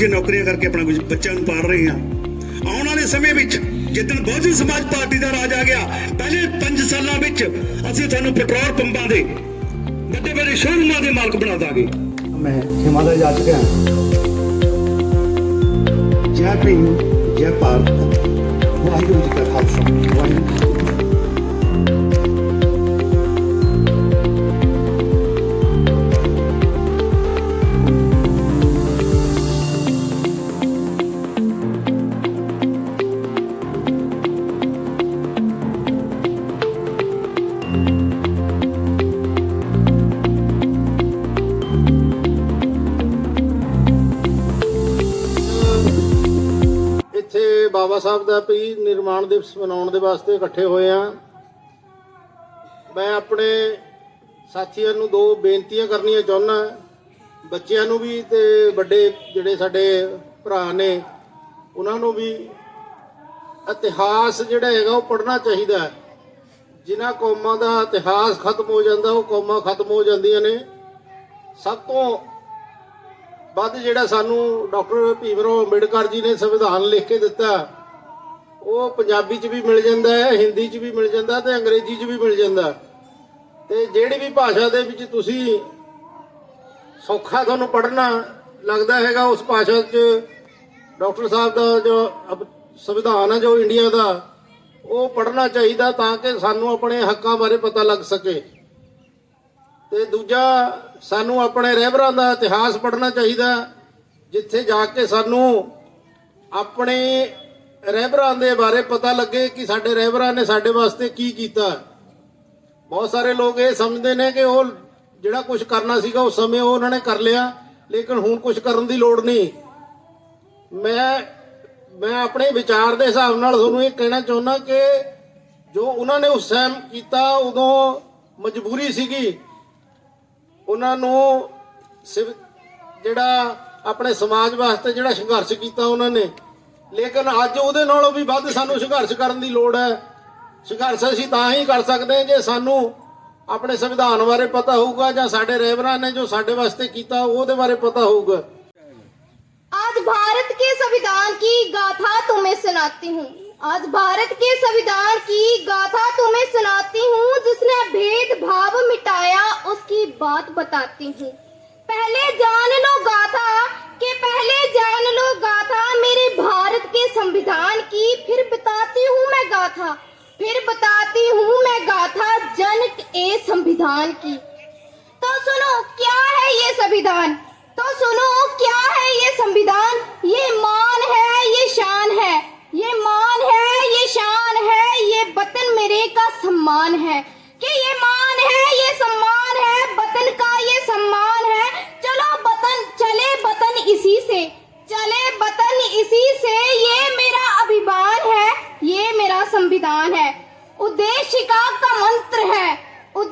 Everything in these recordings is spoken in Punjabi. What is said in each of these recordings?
ਦੂਜੀਆਂ ਨੌਕਰੀਆਂ ਕਰਕੇ ਆਪਣਾ ਬੱਚਿਆਂ ਨੂੰ ਪਾਲ ਰਹੇ ਹਾਂ। ਆਉਣ ਵਾਲੇ ਸਮੇਂ ਵਿੱਚ ਜਿੱਦਣ ਬਹੁਜਨ ਸਮਾਜ ਪਾਰਟੀ ਦਾ ਰਾਜ ਆ ਗਿਆ, ਪਹਿਲੇ 5 ਸਾਲਾਂ ਵਿੱਚ ਅਸੀਂ ਤੁਹਾਨੂੰ ਪੈਟਰੋਲ ਪੰਪਾਂ ਦੇ ਵੱਡੇ ਵੱਡੇ ਸ਼ੋਰੂਮਾਂ ਦੇ ਮਾਲਕ ਬਣਾ ਦਾਂਗੇ। ਮੈਂ ਹਿਮਾਲਿਆ ਜਾ ਚੁੱਕਿਆ ਜੈ ਭੀਮ, ਜੈ ਭਾਰਤ। ਵਾਹਿਗੁਰੂ ਜੀ ਕਾ ਖਾਲਸਾ। ਵਾਹਿਗੁਰੂ ਸਾਹਿਬ ਦਾ ਵੀ ਨਿਰਮਾਣ ਦਿਵਸ ਮਨਾਉਣ ਦੇ ਵਾਸਤੇ ਇਕੱਠੇ ਹੋਏ ਆ। ਮੈਂ ਆਪਣੇ ਸਾਥੀਆਂ ਨੂੰ ਦੋ ਬੇਨਤੀਆਂ ਕਰਨੀਆਂ ਚਾਹੁੰਦਾ ਬੱਚਿਆਂ ਨੂੰ ਵੀ ਤੇ ਵੱਡੇ ਜਿਹੜੇ ਸਾਡੇ ਭਰਾ ਨੇ, ਉਹਨਾਂ ਨੂੰ ਵੀ ਇਤਿਹਾਸ ਜਿਹੜਾ ਹੈਗਾ ਉਹ ਪੜ੍ਹਨਾ ਚਾਹੀਦਾ ਹੈ। ਜਿਨ੍ਹਾਂ ਕੌਮਾਂ ਦਾ ਇਤਿਹਾਸ ਖਤਮ ਹੋ ਜਾਂਦਾ, ਉਹ ਕੌਮਾਂ ਖਤਮ ਹੋ ਜਾਂਦੀਆਂ ਨੇ। ਸਭ ਤੋਂ ਵੱਧ ਜਿਹੜਾ ਸਾਨੂੰ ਡਾਕਟਰ ਭੀਮ ਰਾਓ ਅੰਬੇਡਕਰ ਜੀ ਨੇ ਸੰਵਿਧਾਨ ਲਿਖ ਕੇ ਦਿੱਤਾ ਉਹ ਪੰਜਾਬੀ 'ਚ ਵੀ ਮਿਲ ਜਾਂਦਾ ਹੈ, ਹਿੰਦੀ 'ਚ ਵੀ ਮਿਲ ਜਾਂਦਾ ਤੇ ਅੰਗਰੇਜ਼ੀ 'ਚ ਵੀ ਮਿਲ ਜਾਂਦਾ। ਤੇ ਜਿਹੜੀ ਵੀ ਭਾਸ਼ਾ ਦੇ ਵਿੱਚ ਤੁਸੀਂ ਸੌਖਾ ਤੁਹਾਨੂੰ ਪੜ੍ਹਨਾ ਲੱਗਦਾ ਹੈਗਾ, ਉਸ ਭਾਸ਼ਾ 'ਚ ਡਾਕਟਰ ਸਾਹਿਬ ਦਾ ਜੋ ਸੰਵਿਧਾਨ ਹੈ ਜੋ ਇੰਡੀਆ ਦਾ, ਉਹ ਪੜ੍ਹਨਾ ਚਾਹੀਦਾ ਤਾਂ ਕਿ ਸਾਨੂੰ ਆਪਣੇ ਹੱਕਾਂ ਬਾਰੇ ਪਤਾ ਲੱਗ ਸਕੇ। ਤੇ ਦੂਜਾ, ਸਾਨੂੰ ਆਪਣੇ ਰਹਿਬਰਾਂ ਦਾ ਇਤਿਹਾਸ ਪੜ੍ਹਨਾ ਚਾਹੀਦਾ, ਜਿੱਥੇ ਜਾ ਕੇ ਸਾਨੂੰ ਆਪਣੇ ਰਹਿਬਰਾਂ ਦੇ ਬਾਰੇ ਪਤਾ ਲੱਗੇ ਕਿ ਸਾਡੇ ਰਹਿਬਰਾਂ ਨੇ ਸਾਡੇ ਵਾਸਤੇ ਕੀ ਕੀਤਾ। ਬਹੁਤ ਸਾਰੇ ਲੋਕ ਇਹ ਸਮਝਦੇ ਨੇ ਕਿ ਉਹ ਜਿਹੜਾ ਕੁਝ ਕਰਨਾ ਸੀਗਾ ਉਸ ਸਮੇਂ ਉਹ ਉਹਨਾਂ ਨੇ ਕਰ ਲਿਆ, ਲੇਕਿਨ ਹੁਣ ਕੁਝ ਕਰਨ ਦੀ ਲੋੜ ਨਹੀਂ। ਮੈਂ ਮੈਂ ਆਪਣੇ ਵਿਚਾਰ ਦੇ ਹਿਸਾਬ ਨਾਲ ਤੁਹਾਨੂੰ ਇਹ ਕਹਿਣਾ ਚਾਹੁੰਦਾ ਕਿ ਜੋ ਉਹਨਾਂ ਨੇ ਉਸ ਟਾਈਮ ਕੀਤਾ, ਉਦੋਂ ਮਜਬੂਰੀ ਸੀਗੀ। ਉਹਨਾਂ ਨੂੰ ਸਿਵ- ਜਿਹੜਾ ਆਪਣੇ ਸਮਾਜ ਵਾਸਤੇ ਜਿਹੜਾ ਸੰਘਰਸ਼ ਕੀਤਾ ਉਹਨਾਂ ਨੇ। ਲੇਕਿਨ ਅੱਜ ਉਹਦੇ ਨਾਲੋਂ ਵੀ ਵੱਧ ਸਾਨੂੰ ਸੰਘਰਸ਼ ਕਰਨ ਦੀ ਲੋੜ ਹੈ ਸੰਘਰਸ਼ ਅਸੀਂ ਤਾਂ ਹੀ ਕਰ ਸਕਦੇ ਹਾਂ ਜੇ ਸਾਨੂੰ ਆਪਣੇ ਸੰਵਿਧਾਨ ਬਾਰੇ ਪਤਾ ਹੋਊਗਾ ਜਾਂ ਸਾਡੇ ਰਹਿਬਰਾਂ ਨੇ ਜੋ ਸਾਡੇ ਵਾਸਤੇ ਕੀਤਾ ਉਹਦੇ ਬਾਰੇ ਪਤਾ ਹੋਊਗਾ आज भारत के संविधान की गाथा तुम्हें सुनाती हूँ आज भारत के संविधान की गाथा तुम्हें सुनाती हूँ जिसने भेदभाव मिटाया उसकी बात बताती हूँ पहले जान लो गाथा, के पहले जान लो गाथा मेरे भारत के संविधान की। फिर बताती हूँ मैं गाथा, फिर बताती हूँ मैं गाथा जन ए संविधान की। तो सुनो, क्या है ये संविधान? तो सुनो क्या है ये संविधान ये मान है ये शान है ये मान है ये शान है ये वतन मेरे का सम्मान है कि ये मान है ये सम्मान है वतन का ये सम्मान है चलो वतन चले वतन इसी से चले वतन इसी से ये मेरा अभिमान है ये मेरा संविधान है उद्देशिका का मंत्र है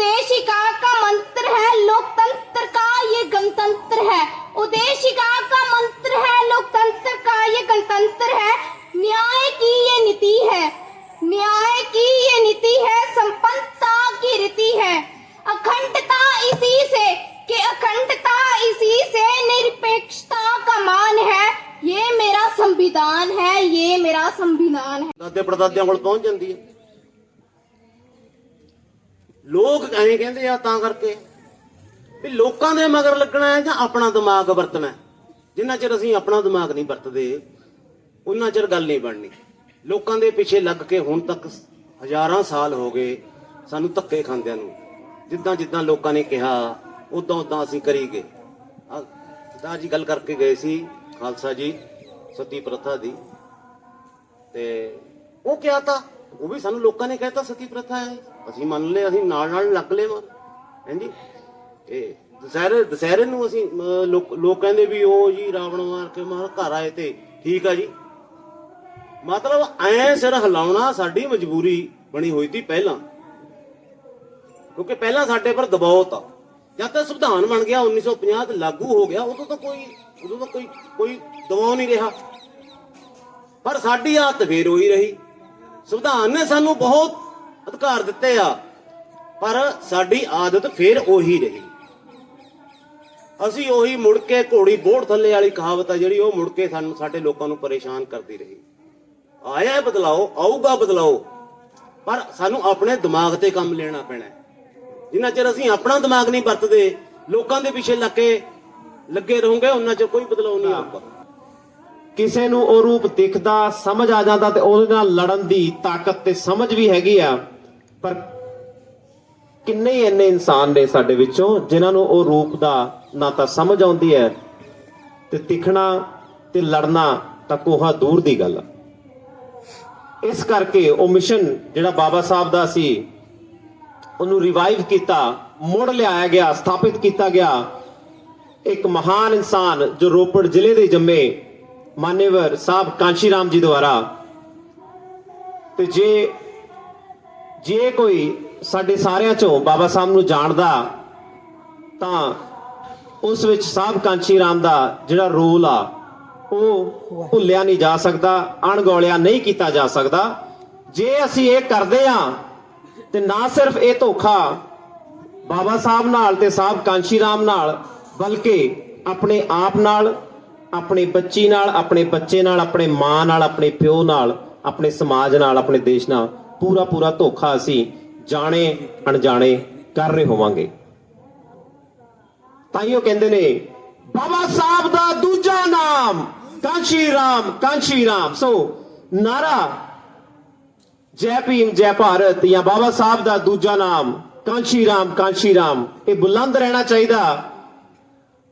उद्देशिका का मंत्र है, लोकतंत्र का ये गणतंत्र है। उद्देशिका का मंत्र है, लोकतंत्र का ये गणतंत्र है। न्याय की ये नीति है। न्याय की ये नीति है, संपन्नता की रीति है। अखंडता इसी से, कि अखंडता इसी से निरपेक्षता का मान है। ये मेरा संविधान है, ये मेरा संविधान है। दादे परदादियाँ कौन जानती है। ਲੋਕ ਐਂ ਕਹਿੰਦੇ ਆ ਤਾਂ ਕਰਕੇ ਵੀ ਲੋਕਾਂ ਦੇ ਮਗਰ ਲੱਗਣਾ ਹੈ ਜਾਂ ਆਪਣਾ ਦਿਮਾਗ ਵਰਤਣਾ ਹੈ। ਜਿੰਨਾ ਚਿਰ ਅਸੀਂ ਆਪਣਾ ਦਿਮਾਗ ਨਹੀਂ ਵਰਤਦੇ ਉਹਨਾਂ ਚਿਰ ਗੱਲ ਨਹੀਂ ਬਣਨੀ। ਲੋਕਾਂ ਦੇ ਪਿੱਛੇ ਲੱਗ ਕੇ ਹੁਣ ਤੱਕ ਹਜ਼ਾਰਾਂ ਸਾਲ ਹੋ ਗਏ ਸਾਨੂੰ ਧੱਕੇ ਖਾਂਦਿਆਂ ਨੂੰ। ਜਿੱਦਾਂ ਜਿੱਦਾਂ ਲੋਕਾਂ ਨੇ ਕਿਹਾ, ਉਦਾਂ ਉਦਾਂ ਅਸੀਂ ਕਰੀ ਗਏ। ਆਹ ਜੀ ਗੱਲ ਕਰਕੇ ਗਏ ਸੀ, ਖਾਲਸਾ ਜੀ, ਸਤੀ ਪ੍ਰਥਾ ਦੀ। ਤੇ ਉਹ ਕਿਹਾ ਤਾਂ, ਉਹ ਵੀ ਸਾਨੂੰ ਲੋਕਾਂ ਨੇ ਕਹਿਤਾ ਸਤੀ ਪ੍ਰਥਾ ਹੈ। ਅਸੀਂ ਮੰਨ ਲਏ ਅਸੀਂ ਨਾਲ ਨਾਲ ਲੱਗ ਲਏ ਮਾਰ ਹਾਂਜੀ ਇਹ ਦੁਸਹਿਰੇ ਦੁਸਹਿਰੇ ਨੂੰ ਅਸੀਂ ਅਮ, ਲੋਕ ਲੋਕ ਕਹਿੰਦੇ ਵੀ ਉਹ ਜੀ ਰਾਵਣ ਮਾਰ ਕੇ ਮਾਰ ਘਰ ਆਏ ਤੇ ਠੀਕ ਆ ਜੀ। ਮਤਲਬ ਐ ਸਿਰ ਹਿਲਾਉਣਾ ਸਾਡੀ ਮਜਬੂਰੀ ਬਣੀ ਹੋਈ ਸੀ ਪਹਿਲਾਂ। ਕਿਉਂਕਿ ਪਹਿਲਾਂ ਸਾਡੇ ਪਰ ਦਬਾਅ ਤਾ। ਜਦ ਤੱਕ ਸੰਵਿਧਾਨ ਬਣ ਗਿਆ 1950 ਤੇ ਲਾਗੂ ਹੋ ਗਿਆ ਉਦੋਂ ਤਾਂ ਕੋਈ ਉਦੋਂ ਤਾਂ ਕੋਈ ਕੋਈ ਦਬਾਅ ਨਹੀਂ ਰਿਹਾ। ਪਰ ਸਾਡੀ ਆਦਤ ਫੇਰ ਹੋਈ ਰਹੀ। ਸੰਵਿਧਾਨ ਨੇ ਸਾਨੂੰ ਬਹੁਤ ਅਧਿਕਾਰ ਦਿੱਤੇ ਆ ਪਰ ਸਾਡੀ ਆਦਤ ਫੇਰ ਉਹੀ ਰਹੀ। ਅਸੀਂ ਉਹੀ ਮੁੜ ਕੇ ਘੋੜੀ ਬੋੜ ਥੱਲੇ ਵਾਲੀ ਕਹਾਵਤ ਆ ਜਿਹੜੀ ਉਹ ਮੁੜ ਕੇ ਸਾਨੂੰ ਸਾਡੇ ਲੋਕਾਂ ਨੂੰ ਪਰੇਸ਼ਾਨ ਕਰਦੀ ਰਹੀ। ਆਇਆ ਹੈ ਬਦਲਾਓ ਆਊਗਾ ਬਦਲਾਓ ਪਰ ਸਾਨੂੰ ਆਪਣੇ ਦਿਮਾਗ ਤੇ ਕੰਮ ਲੈਣਾ ਪੈਣਾ। ਜਿੰਨਾ ਚਿਰ ਅਸੀਂ ਆਪਣਾ ਦਿਮਾਗ ਨਹੀਂ ਵਰਤਦੇ ਲੋਕਾਂ ਦੇ ਪਿੱਛੇ ਲੱਗ ਕੇ ਲੱਗੇ ਰਹੋਗੇ ਉਹਨਾਂ ਚ ਕੋਈ ਬਦਲਾਅ ਨਹੀਂ ਆਊਗਾ। ਕਿਸੇ ਨੂੰ ਉਹ ਰੂਪ ਦਿਖਦਾ ਸਮਝ ਆ ਜਾਂਦਾ ਤੇ ਉਹਦੇ ਨਾਲ ਲੜਨ ਦੀ ਤਾਕਤ ਤੇ ਸਮਝ ਵੀ ਹੈਗੀ ਆ। ਪਰ ਕਿੰਨੇ ਹੀ ਇੰਨੇ ਇਨਸਾਨ ਨੇ ਸਾਡੇ ਵਿੱਚੋਂ ਜਿਨ੍ਹਾਂ ਨੂੰ ਉਹ ਰੂਪ ਦਾ ਨਾ ਤਾਂ ਸਮਝ ਆਉਂਦੀ ਹੈ ਤੇ ਦਿਖਣਾ ਤੇ ਲੜਨਾ ਤਾਂ ਕੋਹਾ ਦੂਰ ਦੀ ਗੱਲ ਇਸ ਕਰਕੇ ਉਹ ਮਿਸ਼ਨ ਜਿਹੜਾ ਬਾਬਾ ਸਾਹਿਬ ਦਾ ਸੀ, ਉਹਨੂੰ ਰਿਵਾਈਵ ਕੀਤਾ, ਮੁੜ ਲਿਆਇਆ ਗਿਆ, ਸਥਾਪਿਤ ਕੀਤਾ ਗਿਆ। ਇੱਕ ਮਹਾਨ ਇਨਸਾਨ ਜੋ ਰੋਪੜ ਜ਼ਿਲ੍ਹੇ ਦੇ ਜੰਮੇ ਮਾਨੇਵਰ ਸਾਹਿਬ ਕਾਂਸ਼ੀ ਰਾਮ ਜੀ ਦੁਆਰਾ। ਤੇ ਜੇ ਜੇ ਕੋਈ ਸਾਡੇ ਸਾਰਿਆਂ ਚੋਂ ਬਾਬਾ ਸਾਹਿਬ ਨੂੰ ਜਾਣਦਾ, ਤਾਂ ਉਸ ਵਿੱਚ ਸਾਹਿਬ ਕਾਂਸ਼ੀ ਰਾਮ ਦਾ ਜਿਹੜਾ ਰੋਲ ਆ, ਉਹ ਭੁੱਲਿਆ ਨਹੀਂ ਜਾ ਸਕਦਾ, ਅਣਗੌਲਿਆ ਨਹੀਂ ਕੀਤਾ ਜਾ ਸਕਦਾ। ਜੇ ਅਸੀਂ ਇਹ ਕਰਦੇ ਆ ਤੇ ਨਾ ਸਿਰਫ ਇਹ ਧੋਖਾ ਬਾਬਾ ਸਾਹਿਬ ਨਾਲ ਤੇ ਸਾਹਿਬ ਕਾਂਸ਼ੀ ਰਾਮ ਨਾਲ, ਬਲਕਿ ਆਪਣੇ ਆਪ ਨਾਲ, ਆਪਣੇ ਬੱਚੀ ਨਾਲ, ਆਪਣੇ ਬੱਚੇ ਨਾਲ, ਆਪਣੇ ਮਾਂ ਨਾਲ, ਆਪਣੇ ਪਿਓ ਨਾਲ, ਆਪਣੇ ਸਮਾਜ ਨਾਲ, ਆਪਣੇ ਦੇਸ਼ ਨਾਲ ਪੂਰਾ ਪੂਰਾ ਧੋਖਾ ਅਸੀਂ ਜਾਣੇ, ਅਣਜਾਣੇ ਕਰ ਰਹੇ ਹੋਵਾਂਗੇ। ਤਾਈਓ ਕਹਿੰਦੇ ਨੇ, ਬਾਬਾ ਸਾਹਿਬ ਦਾ ਦੂਜਾ ਨਾਮ ਕਾਂਸ਼ੀ ਰਾਮ ਕਾਂਸ਼ੀ ਰਾਮ। ਸੋ, ਨਾਰਾ ਜੈ ਭੀਮ, ਜੈ ਭਾਰਤ ਜਾਂ ਬਾਬਾ ਸਾਹਿਬ ਦਾ ਦੂਜਾ ਨਾਮ ਕਾਂਸ਼ੀ ਰਾਮ ਕਾਂਸ਼ੀ ਰਾਮ, ਇਹ ਬੁਲੰਦ ਰਹਿਣਾ ਚਾਹੀਦਾ।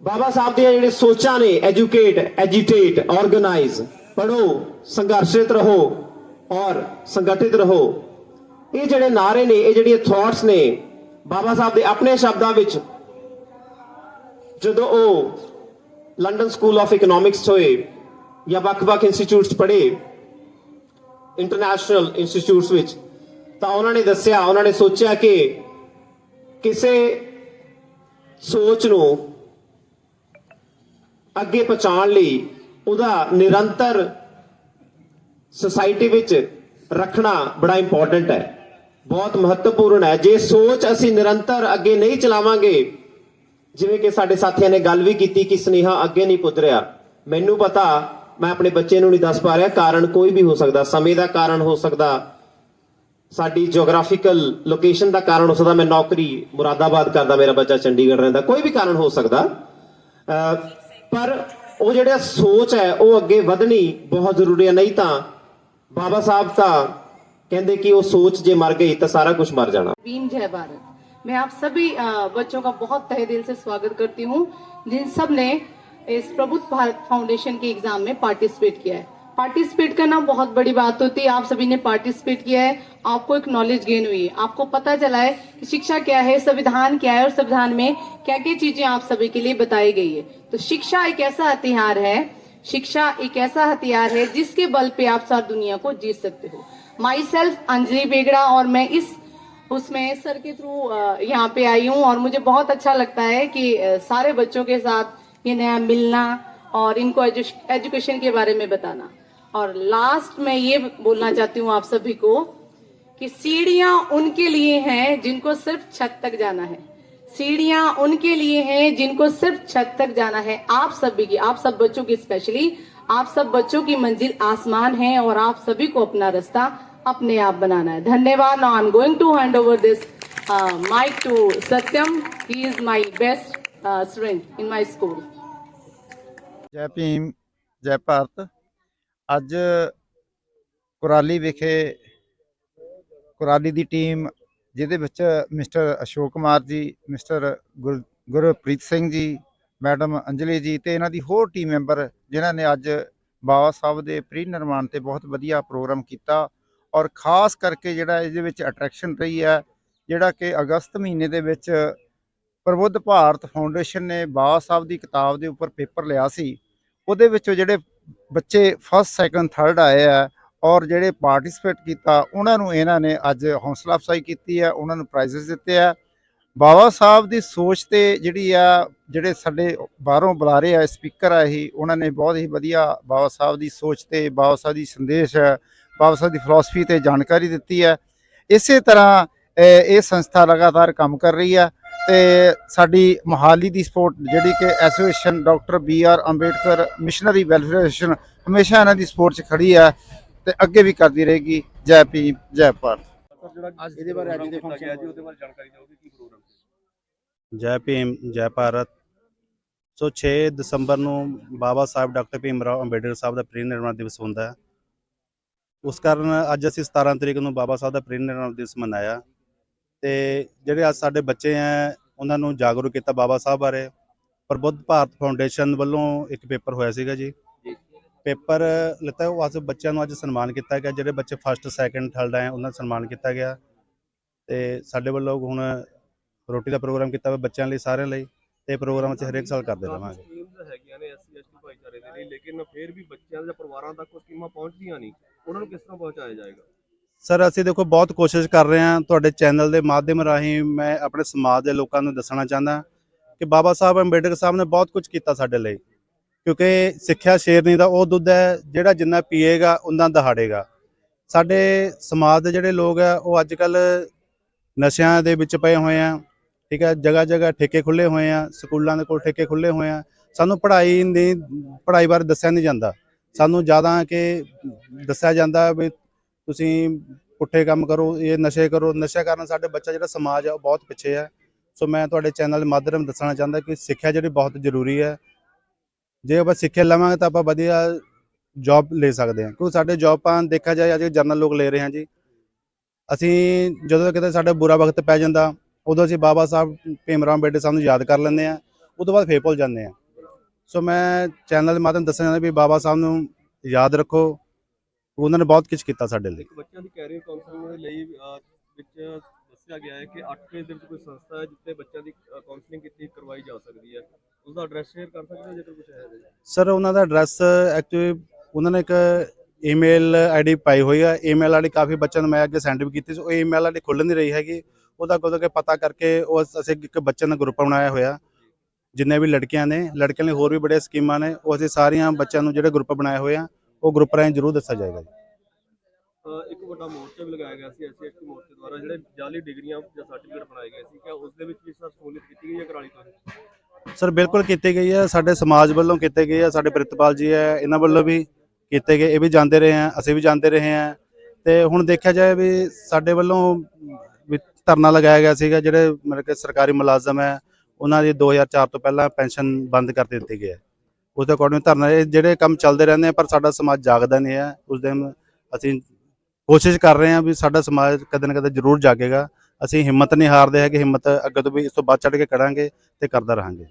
ਬਾਬਾ ਸਾਹਿਬ ਦੀਆਂ ਜਿਹੜੇ ਸੋਚਾਂ ਨੇ, ਐਜੂਕੇਟ, ਐਜੀਟੇਟ ਆਰਗੇਨਾਈਜ਼ ਪੜੋ ਸੰਘਰਸ਼ਿਤ ਰਹੋ। ਔਰ ਸੰਗਠਿਤ ਰਹੋ। ਇਹ ਜਿਹੜੇ ਨਾਰੇ ਨੇ, ਇਹ ਜਿਹੜੀਆਂ ਥਾਟਸ ਨੇ, ਬਾਬਾ ਸਾਹਿਬ ਦੇ ਆਪਣੇ ਸ਼ਬਦਾਂ ਵਿੱਚ, ਜਦੋਂ ਉਹ ਲੰਡਨ ਸਕੂਲ ਆਫ ਇਕਨੋਮਿਕਸ ਹੋਏ ਜਾਂ ਵੱਖ-ਵੱਖ ਇੰਸਟੀਚਿਊਟਸ ਪੜ੍ਹੇ ਇੰਟਰਨੈਸ਼ਨਲ ਇੰਸਟੀਚਿਊਟਸ ਵਿੱਚ, ਤਾਂ ਉਹਨਾਂ ਨੇ ਦੱਸਿਆ, ਉਹਨਾਂ ਨੇ ਸੋਚਿਆ ਕਿ ਕਿਸੇ ਸੋਚ ਨੂੰ ਅੱਗੇ ਪਹੁੰਚਾਉਣ ਲਈ ਉਹਦਾ ਨਿਰੰਤਰ ਸੋਸਾਇਟੀ ਵਿੱਚ ਰੱਖਣਾ ਬੜਾ ਇੰਪੋਰਟੈਂਟ ਹੈ। ਬਹੁਤ ਮਹੱਤਵਪੂਰਨ ਹੈ। ਜੇ ਸੋਚ ਅਸੀਂ ਨਿਰੰਤਰ ਅੱਗੇ ਨਹੀਂ ਚਲਾਵਾਂਗੇ, ਜਿਵੇਂ ਕਿ ਸਾਡੇ ਸਾਥੀਆਂ ਨੇ ਗੱਲ ਵੀ ਕੀਤੀ ਕਿ ਸਨੇਹਾ ਅੱਗੇ ਨਹੀਂ ਪੁੱਜ ਰਿਹਾ। ਮੈਨੂੰ ਪਤਾ, ਮੈਂ ਆਪਣੇ ਬੱਚੇ ਨੂੰ ਨਹੀਂ ਦੱਸ ਪਾ ਰਿਹਾ, ਕਾਰਨ ਕੋਈ ਵੀ ਹੋ ਸਕਦਾ, ਸਮੇਂ ਦਾ ਕਾਰਨ ਹੋ ਸਕਦਾ, ਸਾਡੀ ਜੀਓਗ੍ਰਾਫੀਕਲ ਲੋਕੇਸ਼ਨ ਦਾ ਕਾਰਨ ਹੋ ਸਕਦਾ, ਮੈਂ ਨੌਕਰੀ ਮੁਰਾਦਾਬਾਦ ਕਰਦਾ, ਮੇਰਾ ਬੱਚਾ ਚੰਡੀਗੜ੍ਹ ਰਹਿੰਦਾ, ਕੋਈ ਵੀ ਕਾਰਨ ਹੋ ਸਕਦਾ। ਪਰ ਉਹ ਜਿਹੜਾ ਸੋਚ ਹੈ, ਉਹ ਅੱਗੇ ਵਧਣੀ ਬਹੁਤ ਜ਼ਰੂਰੀ ਹੈ। ਨਹੀਂ ਤਾਂ ਬਾਬਾ ਸਾਹਿਬ ਤਾਂ ਕਹਿੰਦੇ ਕਿ ਉਹ ਸੋਚ ਜੇ ਮਰ ਗਈ ਤਾਂ ਸਾਰਾ ਕੁਝ ਮਰ ਜਾਣਾ भीम जय भारत मैं आप सभी अ, बच्चों का बहुत तहे दिल से स्वागत करती हूँ जिन सब ने इस प्रबुद्ध भारत फाउंडेशन के एग्जाम में पार्टिसिपेट किया है पार्टिसिपेट करना बहुत बड़ी बात होती है आप सभी ने पार्टिसिपेट किया है आपको एक नॉलेज गेन हुई है आपको पता चला है कि शिक्षा क्या है संविधान क्या है और संविधान में क्या क्या चीजें आप सभी के लिए बताई गई है तो शिक्षा एक ऐसा हथियार है शिक्षा एक ऐसा हथियार है जिसके बल पे आप सारी दुनिया को जीत सकते हो। माई सेल्फ अंजलि बेगड़ा, और मैं इस, उसमें सर के थ्रू यहाँ पे आई हूँ, और मुझे बहुत अच्छा लगता है कि सारे बच्चों के साथ ये नया मिलना और इनको एजुकेशन के बारे में बताना। और लास्ट में ये बोलना चाहती हूँ आप सभी को कि सीढ़ियाँ उनके लिए हैं जिनको सिर्फ़ छत तक जाना है। सीढ़ियां उनके लिए हैं जिनको सिर्फ छत तक जाना है आप सभी की आप सब बच्चों की स्पेशली आप सब बच्चों की मंजिल आसमान है और आप सभी को अपना रास्ता अपने आप बनाना है धन्यवाद now I am going to hand over this mic to Satyam he is my best student in my school ਜੈ ਭੀਮ ਜੈ ਭਾਰਤ ਅੱਜ ਕੁਰਾਲੀ ਵਿਖੇ ਕੁਰਾਲੀ ਦੀ ਟੀਮ ਜਿਹਦੇ ਵਿੱਚ ਮਿਸਟਰ ਅਸ਼ੋਕ ਕੁਮਾਰ ਜੀ, ਮਿਸਟਰ ਗੁਰ- ਗੁਰਪ੍ਰੀਤ ਸਿੰਘ ਜੀ, ਮੈਡਮ ਅੰਜਲੀ ਜੀ ਤੇ ਇਹਨਾਂ ਦੀ ਹੋਰ ਟੀਮ ਮੈਂਬਰ ਜਿਨ੍ਹਾਂ ਨੇ ਅੱਜ ਬਾਬਾ ਸਾਹਿਬ ਦੇ ਪ੍ਰੀ ਨਿਰਮਾਣ ਤੇ ਬਹੁਤ ਵਧੀਆ ਪ੍ਰੋਗਰਾਮ ਕੀਤਾ ਔਰ ਖਾਸ ਕਰਕੇ ਜਿਹੜਾ ਇਹਦੇ ਵਿੱਚ ਅਟਰੈਕਸ਼ਨ ਰਹੀ ਹੈ, ਜਿਹੜਾ ਕਿ ਅਗਸਤ ਮਹੀਨੇ ਦੇ ਵਿੱਚ ਪ੍ਰਬੁੱਧ ਭਾਰਤ ਫਾਊਂਡੇਸ਼ਨ ਨੇ ਬਾਬਾ ਸਾਹਿਬ ਦੀ ਕਿਤਾਬ ਦੇ ਉੱਪਰ ਪੇਪਰ ਲਿਆ ਸੀ, ਉਹਦੇ ਵਿੱਚੋਂ ਜਿਹੜੇ ਬੱਚੇ ਫਸਟ ਸੈਕੰਡ ਥਰਡ ਆਏ ਆ ਔਰ ਜਿਹੜੇ ਪਾਰਟਿਸਿਪੇਟ ਕੀਤਾ, ਉਹਨਾਂ ਨੂੰ ਇਹਨਾਂ ਨੇ ਅੱਜ ਹੌਸਲਾ ਅਫਜ਼ਾਈ ਕੀਤੀ ਹੈ, ਉਹਨਾਂ ਨੂੰ ਪ੍ਰਾਈਜ਼ਸ ਦਿੱਤੇ ਆ ਬਾਬਾ ਸਾਹਿਬ ਦੀ ਸੋਚ ਤੇ ਜਿਹੜੀ ਆ, ਜਿਹੜੇ ਸਾਡੇ ਬਾਹਰੋਂ ਬੁਲਾਰੇ ਆ ਸਪੀਕਰ ਆ ਇਹ, ਉਹਨਾਂ ਨੇ ਬਹੁਤ ਹੀ ਵਧੀਆ ਬਾਬਾ ਸਾਹਿਬ ਦੀ ਸੋਚ ਤੇ, ਬਾਬਾ ਸਾਹਿਬ ਦੀ ਸੰਦੇਸ਼, ਬਾਬਾ ਸਾਹਿਬ ਦੀ ਫਿਲਾਸਫੀ ਤੇ ਜਾਣਕਾਰੀ ਦਿੱਤੀ ਹੈ। ਇਸੇ ਤਰ੍ਹਾਂ, ਇਹ ਸੰਸਥਾ ਲਗਾਤਾਰ ਕੰਮ ਕਰ ਰਹੀ ਹੈ ਤੇ ਸਾਡੀ ਮੋਹਾਲੀ ਦੀ ਸਪੋਰਟ ਜਿਹੜੀ ਕਿ association doctor B R Ambedkar missionary welfare association ਹਮੇਸ਼ਾ ਇਹਨਾਂ ਦੀ ਸਪੋਰਟ 'ਚ ਖੜੀ ਹੈ। ਤੇ ਅੱਗੇ ਵੀ ਕਰਦੀ ਰਹੇਗੀ ਜੈ ਭੀਮ ਜੈ ਭਾਰਤ। ਇਹਦੇ ਬਾਰੇ ਅੱਜ ਦੇ ਫੰਕਸ਼ਨ ਜੈ ਭੀਮ ਜੈ ਭਾਰਤ। ਸੋ 6 ਦਸੰਬਰ ਨੂੰ ਬਾਬਾ ਸਾਹਿਬ ਡਾਕਟਰ ਭੀਮ ਰਾਓ ਅੰਬੇਡਕਰ ਸਾਹਿਬ ਦਾ ਪ੍ਰੀਨਿਰਵਾਣ ਦਿਵਸ ਹੁੰਦਾ ਹੈ। ਉਸ ਕਾਰਨ ਅੱਜ ਅਸੀਂ 17 ਤਰੀਕ ਨੂੰ ਬਾਬਾ ਸਾਹਿਬ ਦਾ ਪ੍ਰੀਨਿਰਵਾਣ ਦਿਵਸ ਮਨਾਇਆ। ਤੇ ਜਿਹੜੇ ਅੱਜ ਸਾਡੇ ਬੱਚੇ ਆ ਉਹਨਾਂ ਨੂੰ ਜਾਗਰੂਕ ਕੀਤਾ ਬਾਬਾ ਸਾਹਿਬ ਬਾਰੇ। ਪ੍ਰਬੁੱਧ ਭਾਰਤ ਫਾਊਂਡੇਸ਼ਨ ਵੱਲੋਂ ਇੱਕ ਪੇਪਰ ਹੋਇਆ ਸੀਗਾ ਜੀ। ਪੇਪਰ ਲਿੱਤਾ ਉਹ ਅੱਜ ਬੱਚਿਆਂ ਨੂੰ ਅੱਜ ਸਨਮਾਨ ਕੀਤਾ ਗਿਆ ਜਿਹੜੇ ਬੱਚੇ ਫਸਟ ਸੈਕੰਡ ਥਰਡ ਆਏ ਉਹਨਾਂ ਦਾ ਸਨਮਾਨ ਕੀਤਾ ਗਿਆ। ਤੇ ਸਾਡੇ ਵੱਲੋਂ ਹੁਣ ਰੋਟੀ ਦਾ ਪ੍ਰੋਗਰਾਮ ਕੀਤਾ ਹੋਇਆ ਬੱਚਿਆਂ ਲਈ ਸਾਰਿਆਂ ਲਈ ਤੇ ਪ੍ਰੋਗਰਾਮ ਅਸੀਂ ਹਰੇਕ ਸਾਲ ਕਰਦੇ ਰਵਾਂਗੇ। ਸਕੀਮਸ ਹੈਗੀਆਂ ਨੇ ਐਸਸੀ ਐਸਟੀ ਭਾਈਚਾਰੇ ਦੇ ਲਈ ਲੇਕਿਨ ਫਿਰ ਵੀ ਬੱਚਿਆਂ ਦੇ ਜਾਂ ਪਰਿਵਾਰਾਂ ਤੱਕ ਉਹ ਸਕੀਮਾਂ ਪਹੁੰਚਦੀਆਂ ਨਹੀਂ। ਉਹਨਾਂ ਨੂੰ ਕਿਸ ਤਰ੍ਹਾਂ ਪਹੁੰਚਾਇਆ ਜਾਏਗਾ? ਸਰ ਅਸੀਂ ਦੇਖੋ ਬਹੁਤ ਕੋਸ਼ਿਸ਼ ਕਰ ਰਹੇ ਹਾਂ ਤੁਹਾਡੇ ਚੈਨਲ ਦੇ ਮਾਧਿਅਮ ਰਾਹੀਂ ਮੈਂ ਆਪਣੇ ਸਮਾਜ ਦੇ ਲੋਕਾਂ ਨੂੰ ਦੱਸਣਾ ਚਾਹੁੰਦਾ ਕਿ ਬਾਬਾ ਸਾਹਿਬ ਅੰਬੇਡਕਰ ਸਾਹਿਬ ਨੇ ਬਹੁਤ ਕੁਝ ਕੀਤਾ ਸਾਡੇ ਲਈ। ਕਿਉਂਕਿ ਸਿੱਖਿਆ ਸ਼ੇਰਨੀ ਦਾ ਉਹ ਦੁੱਧ ਹੈ, ਜਿਹੜਾ ਜਿੰਨਾ ਪੀਏਗਾ ਉਹਨਾਂ ਦਹਾੜੇਗਾ। ਸਾਡੇ ਸਮਾਜ ਦੇ ਜਿਹੜੇ ਲੋਕ ਆ, ਉਹ ਅੱਜ ਕੱਲ ਨਸ਼ਿਆਂ ਦੇ ਵਿੱਚ ਪਏ ਹੋਏ ਆ, ਠੀਕ ਹੈ ਜਗ੍ਹਾ ਜਗ੍ਹਾ ਠੇਕੇ ਖੁੱਲੇ ਹੋਏ ਆ, ਸਕੂਲਾਂ ਦੇ ਕੋਲ ਠੇਕੇ ਖੁੱਲੇ ਹੋਏ ਆ। ਸਾਨੂੰ ਪੜ੍ਹਾਈ ਨਹੀਂ ਪੜ੍ਹਾਈ ਬਾਰੇ ਦੱਸਿਆ ਨਹੀਂ ਜਾਂਦਾ। ਸਾਨੂੰ ਜ਼ਿਆਦਾ ਕਿ ਦੱਸਿਆ ਜਾਂਦਾ ਵੀ ਤੁਸੀਂ ਪੁੱਠੇ ਕੰਮ ਕਰੋ, ਇਹ ਨਸ਼ੇ ਕਰੋ। ਨਸ਼ਾ ਕਾਰਨ ਸਾਡੇ ਬੱਚਾ ਜਿਹੜਾ ਸਮਾਜ ਆ, ਉਹ ਬਹੁਤ ਪਿੱਛੇ ਹੈ ਸੋ ਮੈਂ ਤੁਹਾਡੇ ਚੈਨਲ ਦੇ ਮਾਧਿਅਮ ਦੱਸਣਾ ਚਾਹੁੰਦਾ ਕਿ ਸਿੱਖਿਆ ਜਿਹੜੀ ਬਹੁਤ ਜ਼ਰੂਰੀ ਹੈ ਜੇ ਆਪਾਂ ਸਿੱਖਿਆ ਲਵਾਂਗੇ ਤਾਂ ਆਪਾਂ ਵਧੀਆ ਜੌਬ ਲੈ ਸਕਦੇ ਹਾਂ। ਕਿਉਂਕਿ ਸਾਡੇ ਜੌਬਾਂ ਦੇਖਿਆ ਜਾਏ, ਅੱਜ ਜਰਨਲ ਲੋਕ ਲੈ ਰਹੇ ਹਾਂ ਜੀ। ਅਸੀਂ ਜਦੋਂ ਕਿਤੇ ਸਾਡਾ ਬੁਰਾ ਵਕਤ ਪੈ ਜਾਂਦਾ, ਉਦੋਂ ਅਸੀਂ ਬਾਬਾ ਸਾਹਿਬ ਭੀਮ ਰਾਓ ਅੰਬੇਡਕਰ ਸਾਹਿਬ ਨੂੰ ਯਾਦ ਕਰ ਲੈਂਦੇ ਆ ਤੋਂ ਬਾਅਦ ਫੇਰ ਭੁੱਲ ਜਾਂਦੇ ਆ ਸੋ ਮੈਂ ਚੈਨਲ ਦੇ ਮਾਧਿਅਮ ਦੱਸਣਾ ਚਾਹੁੰਦਾ ਵੀ ਬਾਬਾ ਸਾਹਿਬ ਨੂੰ ਯਾਦ ਰੱਖੋ। ਉਹਨਾਂ ਨੇ ਬਹੁਤ ਕੁਝ ਕੀਤਾ ਸਾਡੇ ਲਈ। ਬੱਚਿਆਂ ਦੀ ਕੈਰੀਅਰ ਕਾਉਂਸਲਿੰਗ ਦੇ ਲਈ ਵਿੱਚ ਦੱਸਿਆ ਗਿਆ ਹੈ ਕਿ 8 ਫੇਜ਼ ਦੇ ਵਿੱਚ ਕੋਈ ਸੰਸਥਾ ਹੈ ਜਿੱਥੇ ਬੱਚਿਆਂ ਦੀ ਕਾਉਂਸਲਿੰਗ ਕੀਤੀ ਕਰਵਾਈ ਜਾ ਸਕਦੀ ਹੈ। ਉਸ ਦਾ ਐਡਰੈਸ ਸ਼ੇਅਰ ਕਰ ਸਕਦੇ ਹੋ ਜੇਕਰ ਕੁਝ ਹੈ ਤਾਂ। ਸਰ ਉਹਨਾਂ ਦਾ ਐਡਰੈਸ ਐਕਚੁਅਲੀ ਉਹਨਾਂ ਨੇ ਇੱਕ ਈਮੇਲ ਆਈਡੀ ਪਾਈ ਹੋਈ ਆ। ਈਮੇਲ ਆਈਡੀ ਕਾਫੀ ਬੱਚਿਆਂ ਨੂੰ ਮੈਂ ਅੱਗੇ ਸੈਂਡ ਵੀ ਕੀਤੀ ਸੀ। ਉਹ ਈਮੇਲ ਆਈਡੀ ਖੁੱਲ ਨਹੀਂ ਰਹੀ ਹੈਗੀ। ਉਹਦਾ ਕਦੋਂ ਕਿ ਪਤਾ ਕਰਕੇ ਉਹ ਅਸੀਂ ਇੱਕ ਬੱਚਿਆਂ ਦਾ ਗਰੁੱਪ ਬਣਾਇਆ ਹੋਇਆ। ਜਿੰਨੇ ਵੀ ਲੜਕੀਆਂ ਨੇ, ਲੜਕਿਆਂ ਲਈ ਹੋਰ ਵੀ ਬੜੀਆਂ ਸਕੀਮਾਂ ਨੇ, ਉਹ ਅਸੀਂ ਸਾਰੀਆਂ ਬੱਚਿਆਂ ਨੂੰ ਜਿਹੜੇ ਗਰੁੱਪ ਬਣਾਏ ਹੋਏ ਆ, ਉਹ ਗਰੁੱਪ ਰਾਹੀਂ ਜ਼ਰੂਰ ਦੱਸਿਆ ਜਾਏਗਾ ਜੀ। ਇੱਕ ਵੱਡਾ ਮੋਰਚਾ ਵੀ ਲਗਾਇਆ ਗਿਆ ਸੀ ਐਸਸੀ ਮੋਰਚੇ ਦੁਆਰਾ, ਜਿਹੜੇ ਜਾਲੀ ਡਿਗਰੀਆਂ ਜਾਂ ਸਰਟੀਫਿਕੇਟ ਬਣਾਏ ਗਏ ਸੀ। ਕਿ ਉਸ ਦੇ ਵਿੱਚ ਵੀ ਇਸ ਸਹੂਲਤ ਕੀਤੀ ਗਈ ਹੈ ਕਰਾਲੀ ਤੋਂ? ਸਰ, ਬਿਲਕੁਲ ਕੀਤੀ ਗਈ ਹੈ। ਸਾਡੇ ਸਮਾਜ ਵੱਲੋਂ ਕੀਤੇ ਗਏ ਆ। ਸਾਡੇ ਪ੍ਰਿਤਪਾਲ ਜੀ ਹੈ, ਇਹਨਾਂ ਵੱਲੋਂ ਵੀ ਕੀਤੇ ਗਏ। ਇਹ ਵੀ ਜਾਂਦੇ ਰਹੇ ਆ ਅਸੀਂ ਵੀ ਜਾਂਦੇ ਰਹੇ ਆ ਤੇ ਹੁਣ ਦੇਖਿਆ ਜਾਏ ਵੀ ਸਾਡੇ ਵੱਲੋਂ ਧਰਨਾ ਲਗਾਇਆ ਗਿਆ ਸੀਗਾ, ਜਿਹੜੇ ਮਤਲਬ ਕਿ ਸਰਕਾਰੀ ਮੁਲਾਜ਼ਮ ਹੈ, ਉਹਨਾਂ ਦੀ 2004 ਤੋਂ ਪਹਿਲਾਂ ਪੈਨਸ਼ਨ ਬੰਦ ਕਰ ਦਿੱਤੀ ਗਈ ਹੈ। ਉਸ ਦੇ ਅਕੋਰਡਿੰਗ ਧਰਨਾ ਜਿਹੜੇ ਕੰਮ ਚੱਲਦੇ ਰਹਿੰਦੇ ਆ, ਪਰ ਸਾਡਾ ਸਮਾਜ ਜਾਗਦਾ ਨਹੀਂ ਹੈ। ਉਸ ਦਿਨ ਅਸੀਂ ਕੋਸ਼ਿਸ਼ ਕਰ ਰਹੇ ਹਾਂ ਵੀ ਸਾਡਾ ਸਮਾਜ ਕਦੇ ਨਾ ਕਦੇ ਜ਼ਰੂਰ ਜਾਗੇਗਾ। ਅਸੀਂ ਹਿੰਮਤ ਨਹੀਂ ਹਾਰਦੇ ਹੈਗੇ, ਹਿੰਮਤ ਅੱਗੇ ਤੋਂ ਵੀ ਇਸ ਤੋਂ ਵੱਧ ਚੜ੍ਹ ਕੇ ਕਰਾਂਗੇ ਤੇ ਕਰਦਾ ਰਹਾਂਗੇ।